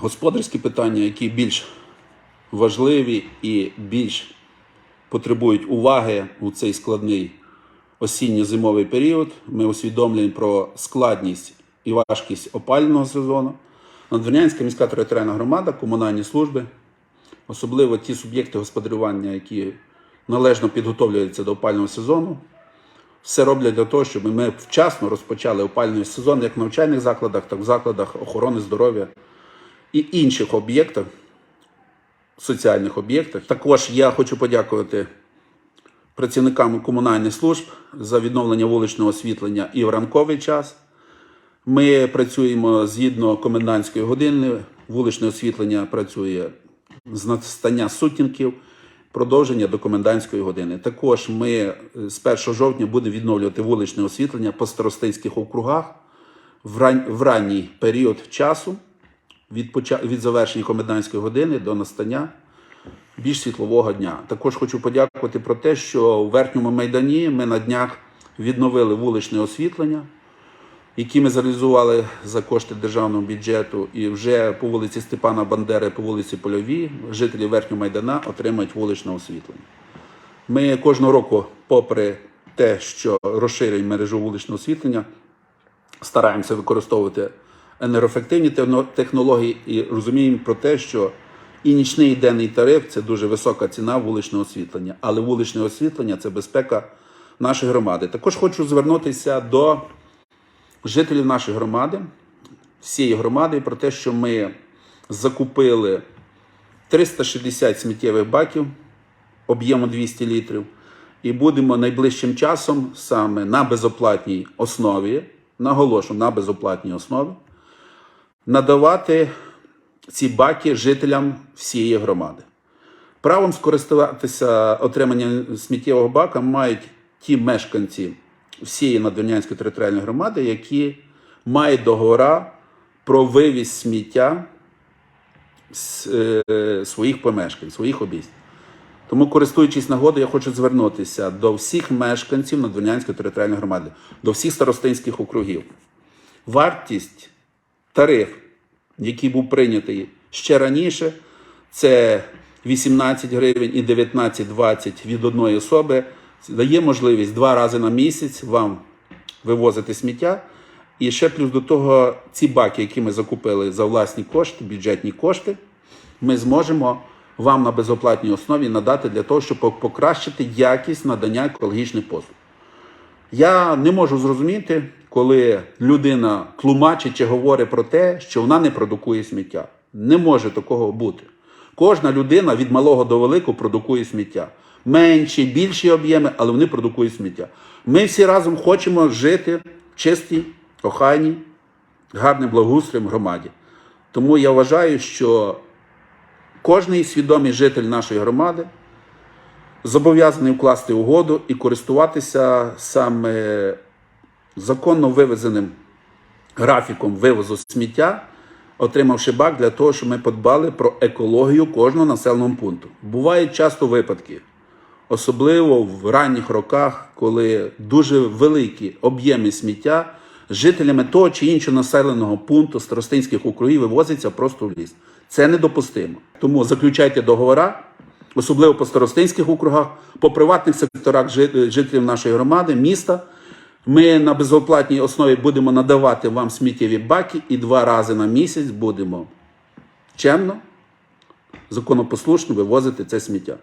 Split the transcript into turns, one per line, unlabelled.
господарські питання, які більш важливі і більш потребують уваги у цей складний осінньо-зимовий період. Ми усвідомлюємо про складність і важкість опалювального сезону. Надвірнянська міська територіальна громада, комунальні служби, особливо ті суб'єкти господарювання, які належно підготовлюються до опального сезону, все роблять для того, щоб ми вчасно розпочали опальний сезон як в навчальних закладах, так і в закладах охорони здоров'я і інших об'єктах, соціальних об'єктах. Також я хочу подякувати працівникам комунальних служб за відновлення вуличного освітлення і в ранковий час. Ми працюємо згідно комендантської години. Вуличне освітлення працює з настання сутінків, продовження до комендантської години. Також ми е, з 1 жовтня будемо відновлювати вуличне освітлення по старостинських округах в, в ранній період часу від, від завершення комендантської години до настання більш світлового дня. Також хочу подякувати про те, що у верхньому майдані ми на днях відновили вуличне освітлення, які ми зреалізували за кошти державного бюджету, і вже по вулиці Степана Бандери, по вулиці Польовій, жителі верхнього майдана отримають вуличне освітлення. Ми кожного року, попри те, що розширюємо мережу вуличного освітлення, стараємося використовувати енергоефективні технології і розуміємо про те, що і нічний і денний тариф це дуже висока ціна вуличного освітлення, але вуличне освітлення це безпека нашої громади. Також хочу звернутися до жителів нашої громади, всієї громади, про те, що ми закупили 360 сміттєвих баків об'ємом 200 літрів, і будемо найближчим часом саме на безоплатній основі, наголошу, на безоплатній основі, надавати ці баки жителям всієї громади. Правом скористуватися отриманням сміттєвого бака мають ті мешканці всієї Надвірнянської територіальної громади, які мають договора про вивіз сміття з е, своїх помешкань, своїх обійсть. Тому, користуючись нагодою, я хочу звернутися до всіх мешканців Надвірнянської територіальної громади, до всіх старостинських округів. Вартість тариф, який був прийнятий ще раніше, це 18 гривень і 19,20 від одної особи, дає можливість два рази на місяць вам вивозити сміття. І ще плюс до того, ці баки, які ми закупили за власні кошти, бюджетні кошти, ми зможемо вам на безоплатній основі надати для того, щоб покращити якість надання екологічних послуг. Я не можу зрозуміти, коли людина тлумачить чи говорить про те, що вона не продукує сміття. Не може такого бути. Кожна людина від малого до великого продукує сміття. Менші, більші об'єми, але вони продукують сміття. Ми всі разом хочемо жити в чистій, охайній, гарним благоустроєм громаді. Тому я вважаю, що кожний свідомий житель нашої громади зобов'язаний вкласти угоду і користуватися саме законно вивезеним графіком вивозу сміття, отримавши бак для того, щоб ми подбали про екологію кожного населеного пункту. Бувають часто випадки, особливо в ранніх роках, коли дуже великі об'єми сміття жителями того чи іншого населеного пункту старостинських округів вивозиться просто в ліс. Це недопустимо. Тому заключайте договора, особливо по старостинських округах, по приватних секторах жителів нашої громади, міста. Ми на безоплатній основі будемо надавати вам сміттєві баки і два рази на місяць будемо чемно, законопослушно вивозити це сміття.